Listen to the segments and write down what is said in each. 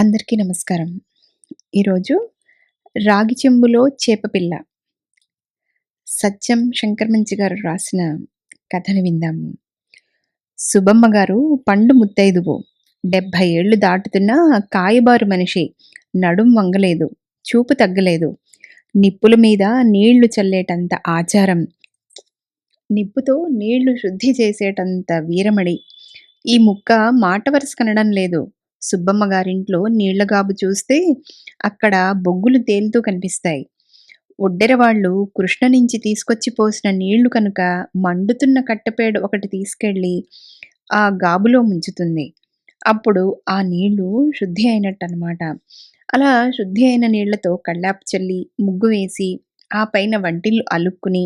అందరికీ నమస్కారం. ఈరోజు రాగి చెంబులో చేపపిల్ల. సత్యం శంకర్ మంచి గారు రాసిన కథను విందాము. సుబ్బమ్మ గారు పండు ముత్తైదువు. డెబ్భై ఏళ్ళు దాటుతున్నా కాయబారు మనిషి. నడుం వంగలేదు. చూపు తగ్గలేదు. నిప్పుల మీద నీళ్ళు చల్లేటంత ఆచారం. నిప్పుతో నీళ్ళు శుద్ధి చేసేటంత వీరమడి. ఈ ముక్క మాట వరుస కనడం లేదు. సుబ్బమ్మ గారింట్లో నీళ్ళగాబు చూస్తే అక్కడ బొగ్గులు తేలుతూ కనిపిస్తాయి. ఒడ్డెరవాళ్ళు కృష్ణ నుంచి తీసుకొచ్చి పోసిన నీళ్ళు కనుక మండుతున్న కట్టపేడు ఒకటి తీసుకెళ్ళి ఆ గాబులో ముంచుతుంది. అప్పుడు ఆ నీళ్ళు శుద్ధి అయినట్టన్నమాట. అలా శుద్ధి అయిన నీళ్ళతో కళ్ళాపు చల్లి, ముగ్గు వేసి, ఆ పైన వంటిల్లు అలుక్కుని,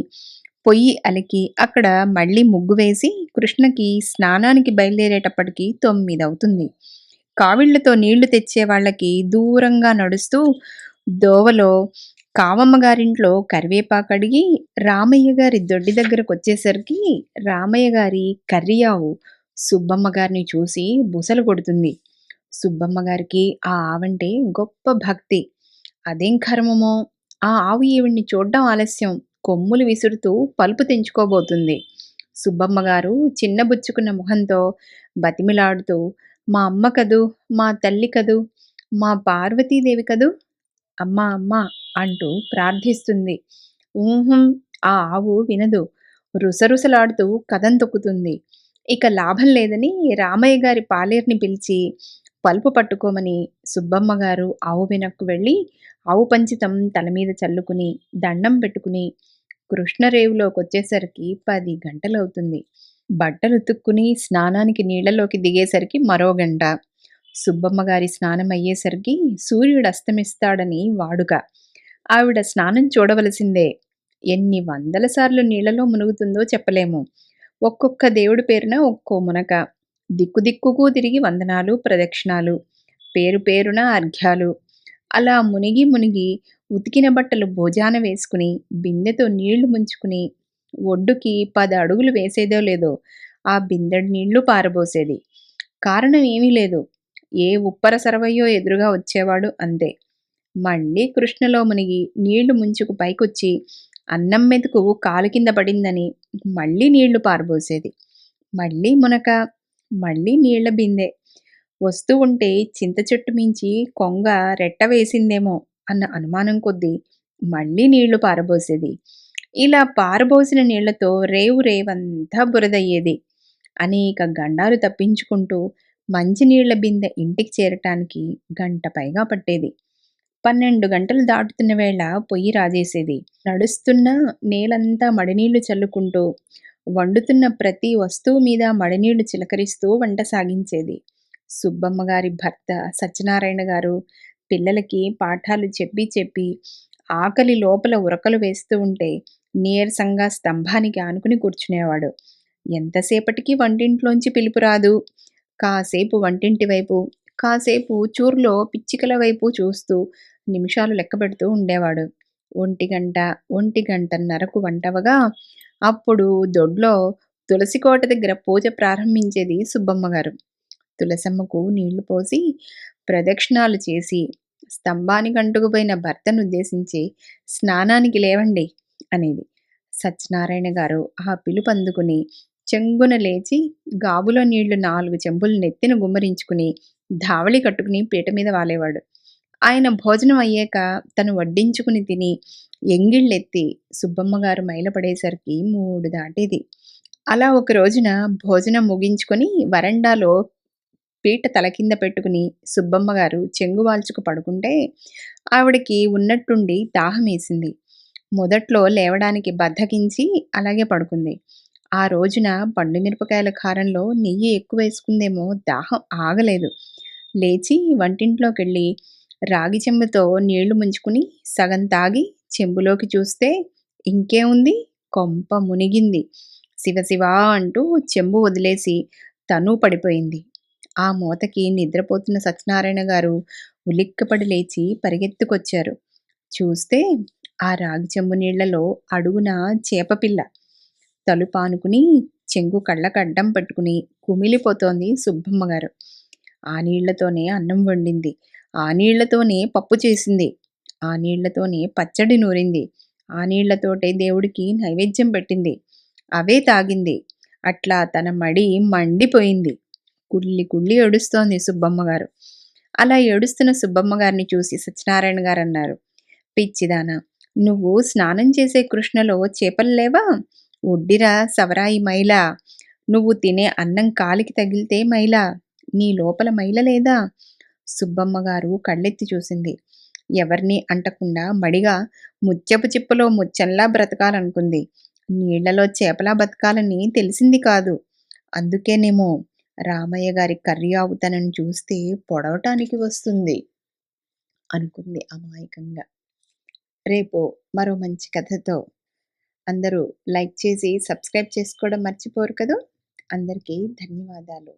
పొయ్యి అలికి, అక్కడ మళ్ళీ ముగ్గు వేసి కృష్ణకి స్నానానికి బయలుదేరేటప్పటికి తొమ్మిది అవుతుంది కావిళ్ళతో నీళ్ళు తెచ్చేవాళ్ళకి దూరంగా నడుస్తూ దోవలో కావమ్మ గారింట్లో కరివేపాకడిగి రామయ్య గారి దొడ్డి దగ్గరకొచ్చేసరికి రామయ్య గారి కర్రియావు సుబ్బమ్మ గారిని చూసి బుసలు కొడుతుంది. సుబ్బమ్మ గారికి ఆ ఆవంటే గొప్ప భక్తి. అదేం కర్మమో ఆ ఆవు ఈవిడ్ని చూడడం ఆలస్యం కొమ్ములు విసురుతూ పలుపు తెంచుకోబోతుంది. సుబ్బమ్మ గారు చిన్నబుచ్చుకున్న ముఖంతో బతిమిలాడుతూ మా అమ్మ కదూ, మా తల్లి కదూ, మా పార్వతీదేవి కదూ, అమ్మా అమ్మా అంటూ ప్రార్థిస్తుంది. ఊహం ఆ ఆవు వినదు. రుసరుసలాడుతూ కదం తొక్కుతుంది. ఇక లాభం లేదని రామయ్య గారి పాలేరుని పిలిచి పలుపు పట్టుకోమని సుబ్బమ్మ గారు ఆవు వెనక్కు వెళ్ళి ఆవు పంచితం తల మీద చల్లుకుని, దండం పెట్టుకుని కృష్ణరేవులోకొచ్చేసరికి పది గంటలవుతుంది. బట్టలుతుక్కుని స్నానానికి నీళ్ళలోకి దిగేసరికి మరో గంట. సుబ్బమ్మ గారి స్నానం అయ్యేసరికి సూర్యుడస్తమిస్తాడని వాడుక. ఆవిడ స్నానం చూడవలసిందే. ఎన్ని వందల సార్లు నీళ్ళలో మునుగుతుందో చెప్పలేము. ఒక్కొక్క దేవుడి పేరున ఒక్కో మునక. దిక్కు దిక్కుకు తిరిగి వందనాలు, ప్రదక్షిణాలు. పేరు పేరున అర్ఘ్యాలు. అలా మునిగి మునిగి ఉతికిన బట్టలు భోజాన వేసుకుని, బిందెతో నీళ్ళు ముంచుకుని, ఒడ్డుకి పది అడుగులు వేసేదో లేదో ఆ బిందెడు నీళ్ళు పారబోసేది. కారణం ఏమీ లేదు. ఏ ఉప్పర సరవయ్యో ఎదురుగా వచ్చేవాడు అంతే. మళ్ళీ కృష్ణలో మునిగి నీళ్ళు ముంచుకు పైకొచ్చి అన్నం మెతుకు కాలు కింద పడిందని మళ్ళీ నీళ్ళు పారబోసేది. మళ్ళీ మునక. మళ్ళీ నీళ్ళ బిందె. వస్తూ ఉంటే చింత చెట్టు మించి కొంగ రెట్ట వేసిందేమో అన్న అనుమానం కొద్దీ మళ్ళీ నీళ్ళు పారబోసేది. ఇలా పారబోసిన నీళ్ళతో రేవు రేవంతా బురదయ్యేది. అనేక గండాలు తప్పించుకుంటూ మంచినీళ్ళ బిందె ఇంటికి చేరటానికి గంట పైగా పట్టేది. పన్నెండు గంటలు దాటుతున్న వేళ పొయ్యి రాజేసేది. నడుస్తున్నా నేలంతా మడినీళ్ళు చల్లుకుంటూ, వండుతున్న ప్రతి వస్తువు మీద మడినీళ్ళు చిలకరిస్తూ వంట సాగించేది. సుబ్బమ్మ గారి భర్త సత్యనారాయణ గారు పిల్లలకి పాఠాలు చెప్పి చెప్పి ఆకలి లోపల ఉరకలు వేస్తూ ఉంటే నీరసంగా స్తంభానికి ఆనుకుని కూర్చునేవాడు. ఎంతసేపటికి వంటింట్లోంచి పిలుపు రాదు. కాసేపు వంటింటి వైపు, కాసేపు చూర్లో పిచ్చికల వైపు చూస్తూ నిమిషాలు లెక్కపెడుతూ ఉండేవాడు. ఒంటి గంట ఒంటి గంటన్నరకు వంటవగా అప్పుడు దొడ్లో తులసికోట దగ్గర పూజ ప్రారంభించేది సుబ్బమ్మగారు. తులసమ్మకు నీళ్ళు పోసి, ప్రదక్షిణాలు చేసి, స్తంభానికి అంటుకుపోయిన భర్తను ఉద్దేశించి స్నానానికి లేవండి అనేది. సత్యనారాయణ గారు ఆ పిలుపందుకుని చెంగున లేచి గాబులో నీళ్ళు నాలుగు చెంబులు నెత్తిన గుమ్మరించుకుని ధావళి కట్టుకుని పీట మీద వాలేవాడు. ఆయన భోజనం అయ్యాక తను వడ్డించుకుని తిని ఎంగిళ్ళెత్తి సుబ్బమ్మగారు మైలపడేసరికి మూడు దాటేది. అలా ఒక రోజున భోజనం ముగించుకొని వరండాలో పీట తలకింద పెట్టుకుని సుబ్బమ్మగారు చెంగు వాల్చుకు పడుకుంటే ఆవిడకి ఉన్నట్టుండి దాహమేసింది. మొదట్లో లేవడానికి బద్దకించి అలాగే పడుకుంది. ఆ రోజున పండుమిరపకాయల కారంలో నెయ్యి ఎక్కువేసుకుందేమో దాహం ఆగలేదు. లేచి వంటింట్లోకి వెళ్ళి రాగి చెంబుతో నీళ్ళు ముంచుకుని సగం తాగి చెంబులోకి చూస్తే ఇంకేముంది కొంప మునిగింది. శివశివా అంటూ చెంబు వదిలేసి తను పడిపోయింది. ఆ మూతకి నిద్రపోతున్న సత్యనారాయణ గారు ఉలిక్కిపడి లేచి పరిగెత్తుకొచ్చారు. చూస్తే ఆ రాగి చెంబు నీళ్ళలో అడుగున చేపపిల్ల. తలుపానుకుని చెంగు కళ్ళకడ్డం పట్టుకుని కుమిలిపోతోంది సుబ్బమ్మగారు. ఆ నీళ్ళతోనే అన్నం వండింది. ఆ నీళ్ళతోనే పప్పు చేసింది. ఆ నీళ్ళతోనే పచ్చడి నూరింది. ఆ నీళ్ళతోటే దేవుడికి నైవేద్యం పెట్టింది. అవే తాగింది. అట్లా తన మడి మండిపోయింది. కుళ్ళి కుళ్ళి ఏడుస్తోంది సుబ్బమ్మ గారు. అలా ఏడుస్తున్న సుబ్బమ్మ గారిని చూసి సత్యనారాయణ గారు అన్నారు. పిచ్చిదానా నువ్వు స్నానం చేసే కృష్ణలో చేపలు లేవా? ఒడ్డిరా సవరాయి మైల. నువ్వు తినే అన్నం కాలికి తగిలితే మైల. నీ లోపల మైల లేదా? సుబ్బమ్మ గారు కళ్ళెత్తి చూసింది. ఎవరిని అంటకుండా మడిగా ముత్యపు చిప్పలో ముచ్చంలా బ్రతకాలనుకుంది. నీళ్ళలో చేపలా బతకాలని తెలిసింది కాదు. అందుకేనేమో రామయ్య గారి కర్రీ ఆవుతనని చూస్తే పొడవటానికి వస్తుంది అనుకుంది అమాయకంగా. రేపు మరో మంచి కథతో అందరూ లైక్ చేసి సబ్స్క్రైబ్ చేసుకోవడం మర్చిపోరు కదా? అందరికీ ధన్యవాదాలు.